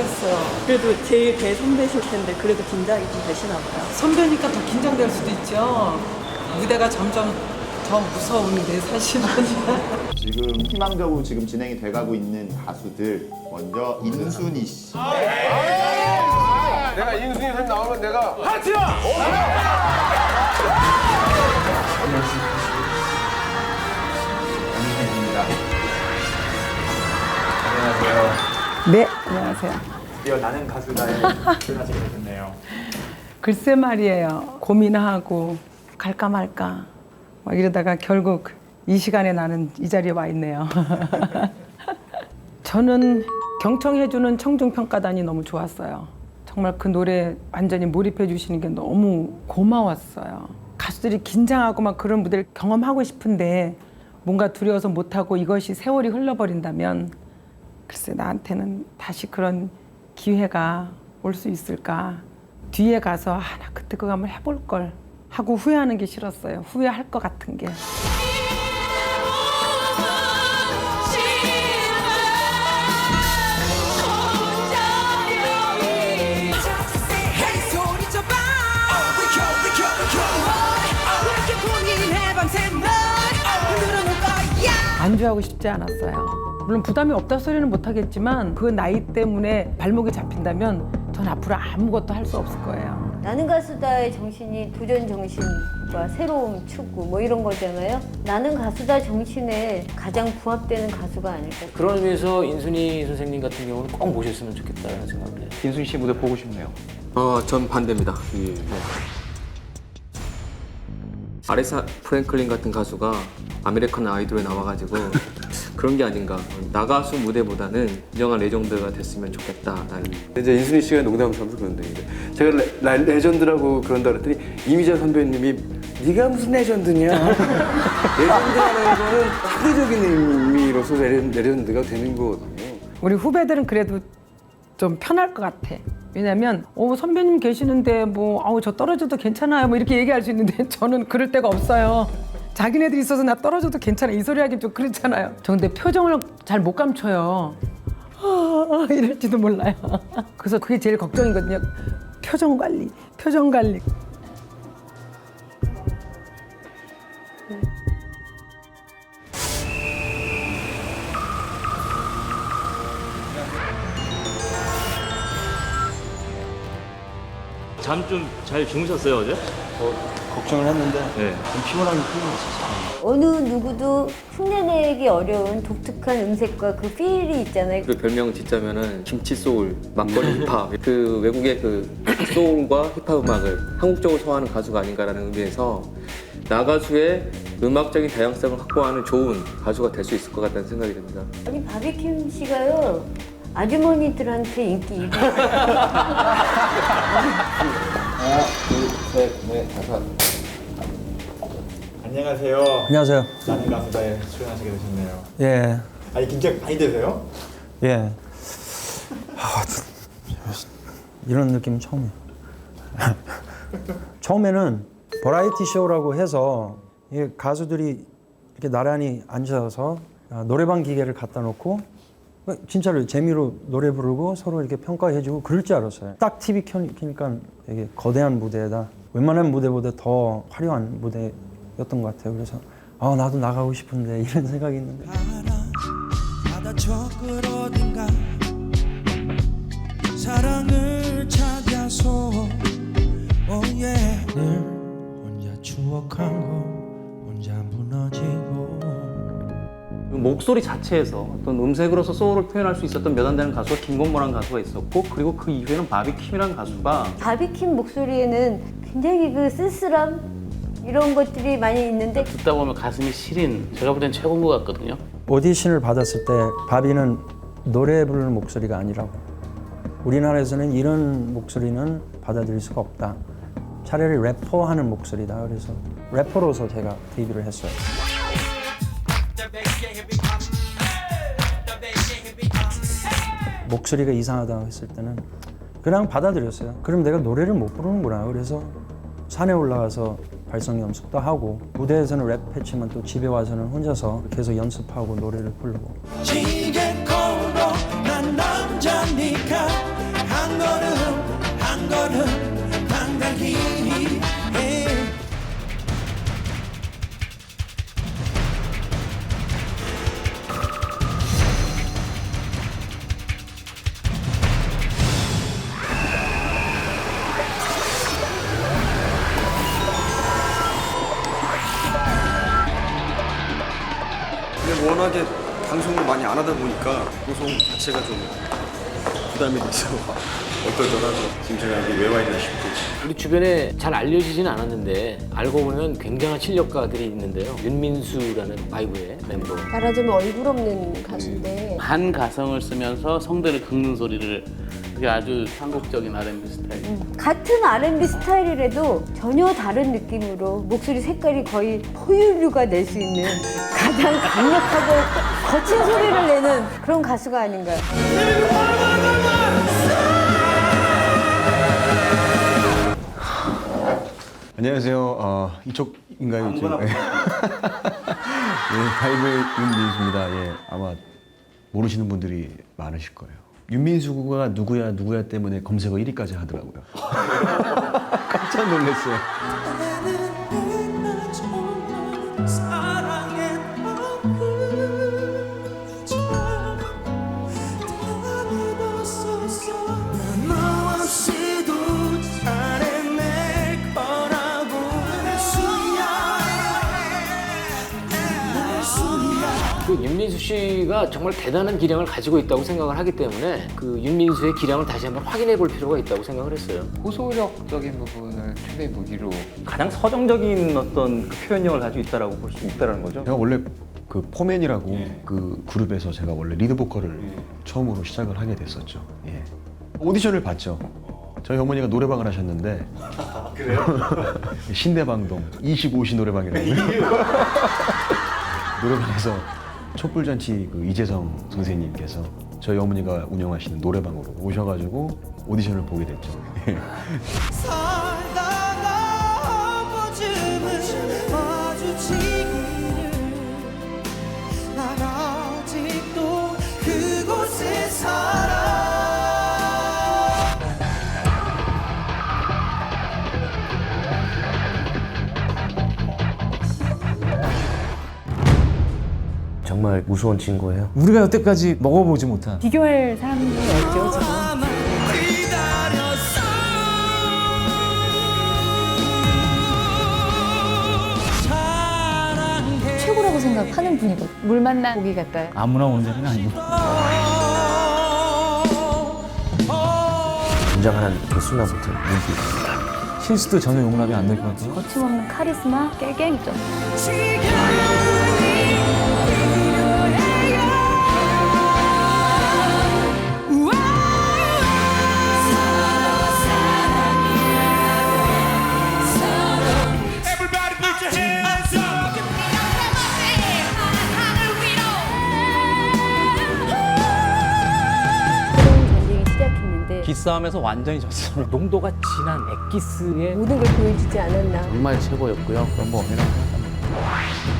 모르겠어요. 그래도 제일 대선배실 텐데 그래도 긴장이 좀 되시나 봐요. 선배니까 더 긴장될 수도 있죠. 무대가 점점 더 무서운데 사실은. 지금 희망적으로 지금 진행이 돼가고 있는 가수들 먼저 인순이 씨. 내가 인순이 선 나오면 내가 안녕하십니 네, 안녕하세요. 드디어 나는 가수다에 출연하시게 되셨네요. 글쎄 말이에요. 고민하고 갈까 말까 막 이러다가 결국 이 시간에 나는 이 자리에 와 있네요. 저는 경청해주는 청중평가단이 너무 좋았어요. 정말 그 노래 완전히 몰입해 주시는 게 너무 고마웠어요. 가수들이 긴장하고 막 그런 무대를 경험하고 싶은데 뭔가 두려워서 못하고 이것이 세월이 흘러버린다면 글쎄 나한테는 다시 그런 기회가 올 수 있을까? 뒤에 가서 아, 나 그때 그거 한번 해볼 걸 하고 후회하는 게 싫었어요. 후회할 것 같은 게. 안주하고 싶지 않았어요 물론 부담이 없다 소리는 못하겠지만 그 나이 때문에 발목이 잡힌다면 전 앞으로 아무것도 할 수 없을 거예요 나는 가수다의 정신이 도전 정신과 새로운 추구 뭐 이런 거잖아요. 나는 가수다 정신에 가장 부합되는 가수가 아닐까. 그런 의미에서 인순이 선생님 같은 경우는 꼭 모셨으면 좋겠다는 생각을 해요. 인순 씨 무대 보고 싶네요. 어, 전 반대입니다. 아레사 프랭클린 같은 가수가 아메리칸 아이돌에 나와가지고 그런 게 아닌가. 나가수 무대보다는 인정한 레전드가 됐으면 좋겠다. 나는. 이제 인순이 씨가 농담 삼아서 그런데 제가 레, 라- 레전드라고 그런다 그랬더니 이미자 선배님이 네가 무슨 레전드냐 레전드라는 거는 상대적인 의미로서 레전- 레전드가 되는 거거든요 우리 후배들은 그래도 좀 편할 것 같아. 왜냐면 어, 선배님 계시는데 뭐 아우 저 떨어져도 괜찮아요 뭐 이렇게 얘기할 수 있는데 저는 그럴 데가 없어요. 자기네들이 있어서 나 떨어져도 괜찮아 이 소리 하긴 좀 그렇잖아요. 저 근데 표정을 잘 못 감춰요. 아, 이럴지도 몰라요. 그래서 그게 제일 걱정이거든요. 표정 관리, 표정 관리. 잠 좀 잘 주무셨어요 어제? 걱정을 했는데 네. 좀 피곤한 느낌이 있었어요. 어느 누구도 흉내내기 어려운 독특한 음색과 그 필이 있잖아요. 그리고 별명 짓자면은 김치 소울, 막걸리 힙합. 그 외국의 그 소울과 힙합 음악을 한국적으로 소화하는 가수가 아닌가라는 의미에서 나가수의 음악적인 다양성을 확보하는 좋은 가수가 될 수 있을 것 같다는 생각이 듭니다. 아니 바비킴 씨가요 아주머니들한테 인기 1위. 안녕하세요. 안녕하세요. 나는 가수다에 출연하시게 되셨네요. 예, 아니 긴장 많이 되세요? 예. 아, 이런 느낌 처음이에요. 처음에는 버라이티 쇼라고 해서 이 가수들이 이렇게 나란히 앉아서 아, 노래방 기계를 갖다 놓고 진짜로 재미로 노래 부르고 서로 이렇게 평가해주고 그럴 줄 알았어요. 딱 TV 켜니까 되게 거대한 무대에다 웬만한 무대보다 더 화려한 무대 였던 것 같아요. 그래서 아 나도 나가고 싶은데 이런 생각이 있는데. 사랑을 찾아서. Oh yeah. 늘 혼자 추억하고 혼자 무너지고. 목소리 자체에서 어떤 음색으로서 소울을 표현할 수 있었던 몇 안 되는 가수가 김건모라는 가수가 있었고 그리고 그 이후에는 바비킴이라는 가수가 바비킴 목소리에는 굉장히 그 쓸쓸함 이런 것들이 많이 있는데 듣다 보면 가슴이 시린. 제가 볼 땐 최고인 것 같거든요. 오디션을 받았을 때 바비는 노래 부르는 목소리가 아니라고. 우리나라에서는 이런 목소리는 받아들일 수가 없다. 차라리 래퍼 하는 목소리다. 그래서 래퍼로서 제가 데뷔를 했어요. 목소리가 이상하다고 했을 때는 그냥 받아들였어요. 그럼 내가 노래를 못 부르는구나. 그래서 산에 올라가서 발성 연습도 하고 무대에서는 랩 했지만 또 집에 와서는 혼자서 계속 연습하고 노래를 부르고 워낙에 방송을 많이 안 하다 보니까 방송 자체가 좀 부담이 돼서 어떨더라도 지금 제가 여기 왜 와 있나 싶고 우리 주변에 잘 알려지지는 않았는데 알고 보면 굉장한 실력가들이 있는데요. 윤민수라는 바이브의 멤버. 말하자면 얼굴 없는 가수인데 한 가성을 쓰면서 성대를 긁는 소리를 그게 아주 한국적인 R&B 스타일. 같은 R&B 스타일이라도 전혀 다른 느낌으로 목소리 색깔이 거의 포유류가 낼 수 있는 가장 강력하고 거친 소리를 내는 그런 가수가 아닌가요? 안녕하세요. 어, 이쪽인가요? 지금? 예, 바이브의 윤민수입니다. 예, 아마 모르시는 분들이 많으실 거예요. 윤민수가 누구야 누구야 때문에 검색어 1위까지 하더라고요. 깜짝 놀랐어요. 윤민수 씨가 정말 대단한 기량을 가지고 있다고 생각을 하기 때문에 그 윤민수의 기량을 다시 한번 확인해 볼 필요가 있다고 생각을 했어요. 호소력적인 부분을 최대 무기로 가장 서정적인 어떤 그 표현력을 가지고 있다라고 볼 수 있다라는 거죠. 제가 원래 그 포맨이라고 그 그룹에서 제가 원래 리드 보컬을 처음으로 시작을 하게 됐었죠. 예. 오디션을 봤죠. 저희 어머니가 노래방을 하셨는데 그래요? 신대방동 25시 노래방이라고 노래방에서 촛불잔치 그 이재성 선생님께서 저희 어머니가 운영하시는 노래방으로 오셔가지고 오디션을 보게 됐죠. 정말 무서운 친구예요. 우리가 여태까지 먹어보지 못한 비교할 사람이 없죠 지금. 최고라고 생각하는 분이고 물 만난 고기 같아요. 아무나 오는 자리는 아니고 긴장하는 그 순간부터 눈빛. 실수도 전혀 용납이 안 될 것 같아요. 거침없는 카리스마 깨갱점. Everybody 기싸움에서 완전히 졌어요. 농도가 진한 엑기스의 모든 걸 보여주지 않았나. 정말 최고였고요. 넘버원이라고 생각합니다.